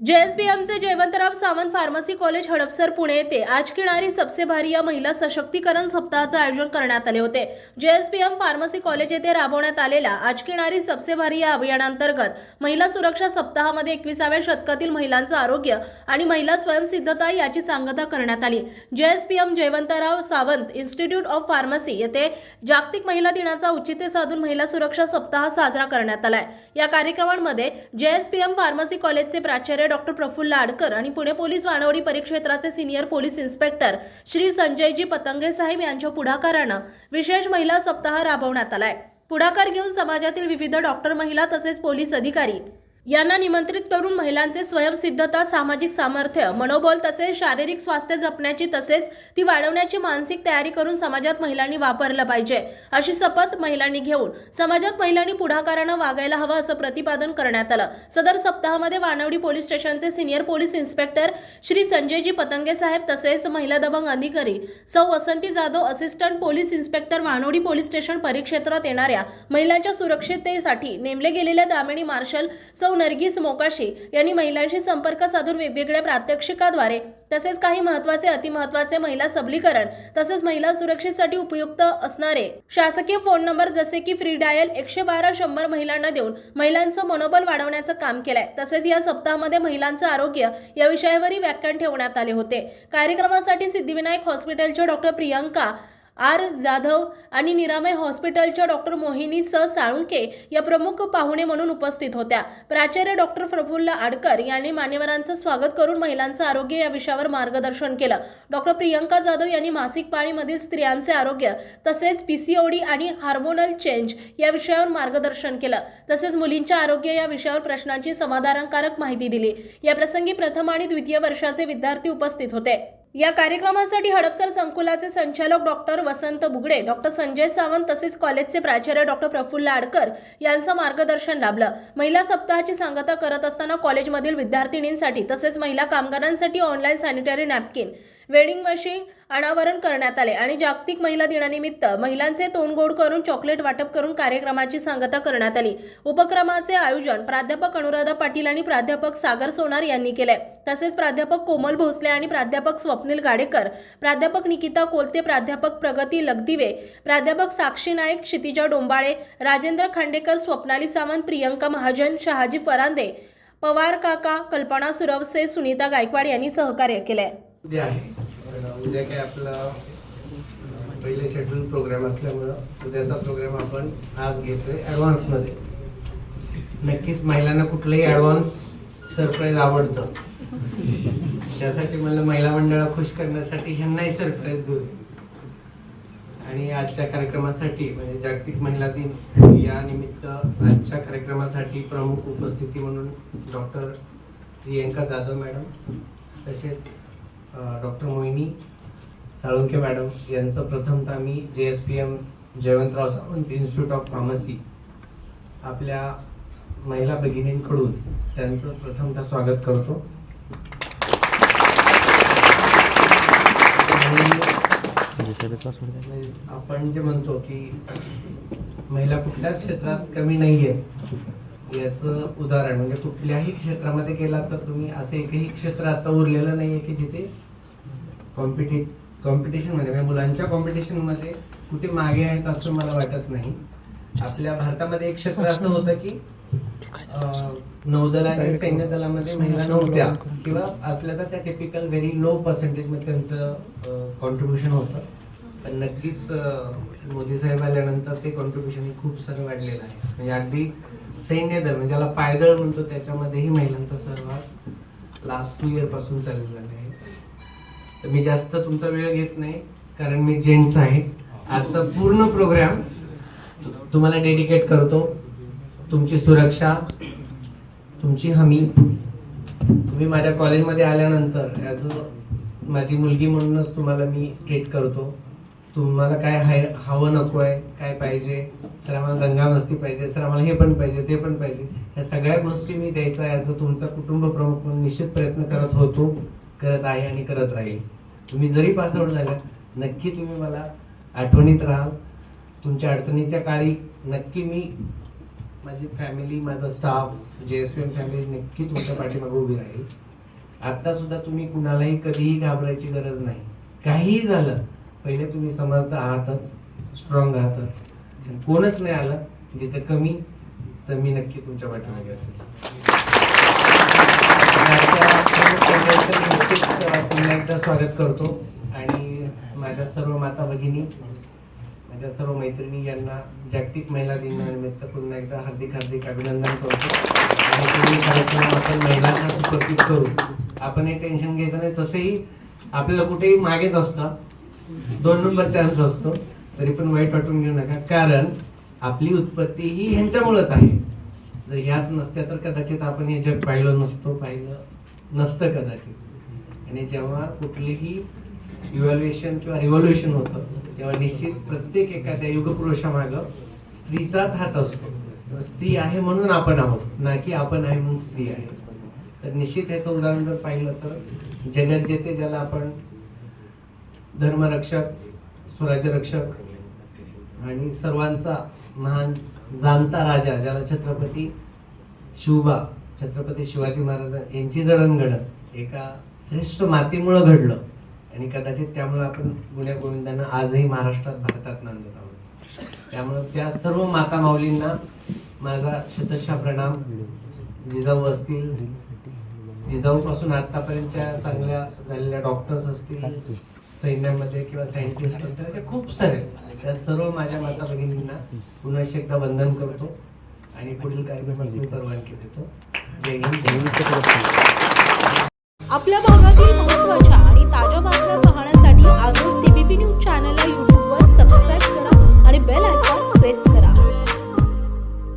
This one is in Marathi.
जेएसबीएमचे जयवंतराव सावंत फार्मसी कॉलेज हडपसर पुणे येथे आज किणारी सबसे भारी या महिला सशक्तीकरण सप्ताहाचं आयोजन करण्यात आले होते. जेएसबीएम फार्मसी कॉलेज येथे राबवण्यात आलेल्या आज किणारी सबसे भारी या अभियानांतर्गत महिला सुरक्षा सप्ताहामध्ये एकविसाव्या शतकातील महिलांचं आरोग्य आणि महिला स्वयंसिद्धता याची सांगता करण्यात आली. JSPM Jaywantrao Sawant institute of pharmacy येथे जागतिक महिला दिनाचा औचित्य साधून महिला सुरक्षा सप्ताह साजरा करण्यात आलाय. या कार्यक्रमांमध्ये जेएसपीएम फार्मसी कॉलेजचे प्राचार्य डॉक्टर प्रफुल्ल आडकर आणि पुणे पोलीस वानवडी परिक्षेत्राचे senior police inspector Shri Sanjayji Patange साहेब यांच्या पुढाकारानं विशेष महिला सप्ताह राबवण्यात आलाय. पुढाकार घेऊन समाजातील विविध डॉक्टर महिला तसेच पोलीस अधिकारी यांना निमंत्रित करून महिलांचे स्वयंसिद्धता सामाजिक सामर्थ्य मनोबल तसेच शारीरिक स्वास्थ्य जपण्याची तसेच ती वाढवण्याची मानसिक तयारी करून समाजात महिलांनी वापरलं पाहिजे. अशी शपथ महिलांनी घेऊन समाजात महिलांनी पुढाकारानं वागायला हवं असं प्रतिपादन करण्यात आलं. सदर सप्ताहामध्ये वानवडी पोलीस स्टेशनचे senior police inspector Shri Sanjayji Patange साहेब तसेच महिला दबंग अधिकारी सौ Vasanti Jadhav assistant police inspector Wanwadi police station परिक्षेत्रात येणाऱ्या महिलांच्या सुरक्षिततेसाठी नेमले गेलेल्या दामिनी मार्शल सौ नरगिस मोकाशी यांनी महिलांशी संपर्क साधून वेगवेगळ्या प्रात्यक्षिकाद्वारे तसेच काही महत्त्वाचे अतिमहत्वाचे महिला सबलीकरण तसेच महिला सुरक्षेसाठी उपयुक्त असणारे. शासकीय फोन नंबर जसे की फ्री डायल एकशे बारा शंभर महिलांना देऊन महिलांचं मनोबल वाढवण्याचं काम केलंय. तसेच या सप्ताहामध्ये महिलांचं आरोग्य या विषयावरही व्याख्यान ठेवण्यात आले होते. कार्यक्रमासाठी सिद्धिविनायक हॉस्पिटलच्या डॉक्टर प्रियंका आर जाधव आणि निरामय हॉस्पिटलच्या डॉक्टर मोहिनी स. साळुंके या प्रमुख पाहुणे म्हणून उपस्थित होत्या. प्राचार्य डॉक्टर प्रफुल्ल आडकर यांनी मान्यवरांचं स्वागत करून महिलांचं आरोग्य या विषयावर मार्गदर्शन केलं. डॉक्टर प्रियंका जाधव यांनी मासिक पाळीमधील स्त्रियांचे आरोग्य तसेच पीसीओडी आणि हार्मोनल चेंज या विषयावर मार्गदर्शन केलं. तसेच मुलींच्या आरोग्य या विषयावर प्रश्नांची समाधानकारक माहिती दिली. या प्रसंगी प्रथम आणि द्वितीय वर्षाचे विद्यार्थी उपस्थित होते. या कार्यक्रमासाठी हडपसर संकुलाचे संचालक डॉक्टर वसंत बुगडे डॉक्टर संजय सावंत तसेच कॉलेजचे प्राचार्य डॉक्टर प्रफुल्ल आडकर यांचं मार्गदर्शन लाभलं. महिला सप्ताहाची सांगता करत असताना कॉलेजमधील विद्यार्थिनींसाठी तसेच महिला कामगारांसाठी online sanitary napkin vending machine अनावरण करण्यात आले आणि जागतिक महिला दिनानिमित्त महिलांचे तोंडगोड करून चॉकलेट वाटप करून कार्यक्रमाची सांगता करण्यात आली. उपक्रमाचे आयोजन प्राध्यापक अनुराधा पाटील आणि प्राध्यापक सागर सोनार यांनी केले. तसेच प्राध्यापक कोमल भोसले आणि प्राध्यापक स्वप्नील गाडेकर प्राध्यापक निकिता कोलते प्राध्यापक प्रगती लगदिवे प्राध्यापक साक्षी नाईक क्षितिजा डोंबाळे राजेंद्र खांडेकर स्वप्नाली सावंत प्रियंका महाजन शहाजी फरांदे पवार काका कल्पना सुरवसे सुनीता गायकवाड यांनी सहकार्य केले. उद्या काय आपला पहिले शेड्यूल प्रोग्राम असल्यामुळं उद्याचा प्रोग्राम आपण आज घेतोय ॲडव्हान्समध्ये नक्कीच महिलांना कुठलंही ॲडव्हान्स सरप्राईज आवडतं. त्यासाठी मला महिला मंडळा खुश करण्यासाठी ह्यांनाही सरप्राईज देऊ. आणि आजच्या कार्यक्रमासाठी म्हणजे जागतिक महिला दिन या निमित्त आजच्या कार्यक्रमासाठी प्रमुख उपस्थिती म्हणून डॉक्टर प्रियंका जाधव मॅडम तसेच डॉक्टर मोहिनी साळुंके मॅडम यांचं प्रथमतः मी J S P M Jaywantrao Sawant institute of pharmacy आपल्या महिला भगिनींकडून त्यांचं प्रथमतः स्वागत करतो. आपण जे म्हणतो की महिला कुठल्याच क्षेत्रात कमी नाही आहे याचं उदाहरण म्हणजे कुठल्याही क्षेत्रामध्ये गेला तर तुम्ही असं एकही क्षेत्र आता उरलेलं नाहीये की जिथे कॉम्पिटि कॉम्पिटिशनमध्ये म्हणजे मुलांच्या कॉम्पिटिशनमध्ये कुठे मागे आहेत असं मला वाटत नाही. आपल्या भारतामध्ये एक क्षेत्र असं होतं की नौदल आणि सैन्य दलामध्ये महिला नव्हत्या किंवा असल्या तर त्या टिपिकल व्हेरी लो पर्सेंटेजमध्ये त्यांचं कॉन्ट्रीब्युशन होतं. पण नक्कीच मोदी साहेब आल्यानंतर ते कॉन्ट्रीब्युशन खूप सारं वाढलेलं आहे. म्हणजे अगदी सैन्य दल म्हणजे ज्याला पायदळ म्हणतो त्याच्यामध्येही महिलांचा सहवास लास्ट टू इयरपासून चालू झाला आहे. तर मी जास्त तुमचा वेळ घेत नाही कारण मी जेंट्स आहे. आजचा पूर्ण प्रोग्राम तुम्हाला डेडिकेट करतो. तुमची सुरक्षा तुमची हमी. तुम्ही माझ्या कॉलेजमध्ये आल्यानंतर ॲज अ माझी मुलगी म्हणूनच तुम्हाला मी ट्रीट करतो. तुम्हाला काय हाय हवं नको आहे काय पाहिजे? सर आम्हाला दंगामस्ती पाहिजे. सर आम्हाला हे पण पाहिजे ते पण पाहिजे. ह्या सगळ्या गोष्टी मी द्यायचा ॲज तुमचा कुटुंब प्रमुख म्हणून निश्चित प्रयत्न करत होतो करत आहे आणि करत राहील. तुम्ही जरी पासआउट झाला नक्की तुम्ही मला आठवणीत राहाल. तुमच्या अडचणीच्या काळी नक्की मी माझी फॅमिली माझा स्टाफ जे एस पी एम फॅमिली नक्की तुमच्या पाठीमागे उभी राहील. आत्तासुद्धा तुम्ही कुणालाही कधीही घाबरायची गरज नाही. काहीही झालं पहिले तुम्ही समर्थ आहातच स्ट्रॉंग आहातच. कोणच नाही आलं जिथं कमी तर मी नक्की तुमच्या पाठीमागे असेल. पुन्हा एकदा स्वागत करतो. आणि माझ्या सर्व माता भगिनी माझ्या सर्व मैत्रिणी यांना जागतिक महिला दिनानिमित्त पुन्हा एकदा हार्दिक हार्दिक अभिनंदन करतो. आणि तुम्ही कार्यक्रम आपण महिलांना सुप्रतीत करू. आपण हे टेन्शन घ्यायचं नाही तसंही आपल्याला कुठेही मागेच असतं. दोन नंबर चान्स असतो. तरी पण वाईट वाटून घेऊ नका. कारण आपली उत्पत्ती ही ह्यांच्यामुळेच आहे. जर ह्याच नसत्या तर कदाचित आपण हे जग पाहिलं नसतो पाहिलं नसतं कदाचित. आणि जेव्हा कुठलीही इव्हॅल्युएशन किंवा रिव्हॉल्युशन होतं तेव्हा निश्चित प्रत्येक एखाद्या युगपुरुषामागं स्त्रीचाच हात असतो. स्त्री आहे म्हणून आपण आहोत ना की आपण आहे म्हणून स्त्री आहे. तर निश्चित ह्याचं उदाहरण जर पाहिलं तर जगात जेथे ज्याला आपण धर्मरक्षक स्वराज्यरक्षक आणि सर्वांचा महान जाणता राजा ज्याला छत्रपती शिवबा छत्रपती शिवाजी महाराज यांची जडणघडण एका श्रेष्ठ मातीमुळं घडलं. आणि कदाचित त्यामुळे आपण गुण्या गोविंदांना आजही महाराष्ट्रात भारतात नांदत आहोत. त्यामुळं त्या सर्व माता माऊलींना माझा शतशा प्रणाम. जिजाऊ असतील जिजाऊपासून आतापर्यंतच्या चांगल्या झालेल्या डॉक्टर्स असतील सैन्यामध्ये किंवा सायंटिस्ट असतील असे खूप सारे त्या सर्व माझ्या माता भगिनींना पुन्हा एकदा वंदन करतो आणि पुढील कार्यक्रमास मी परवानगी देतो. जय हिंद जय हिंद आपल्या भागातील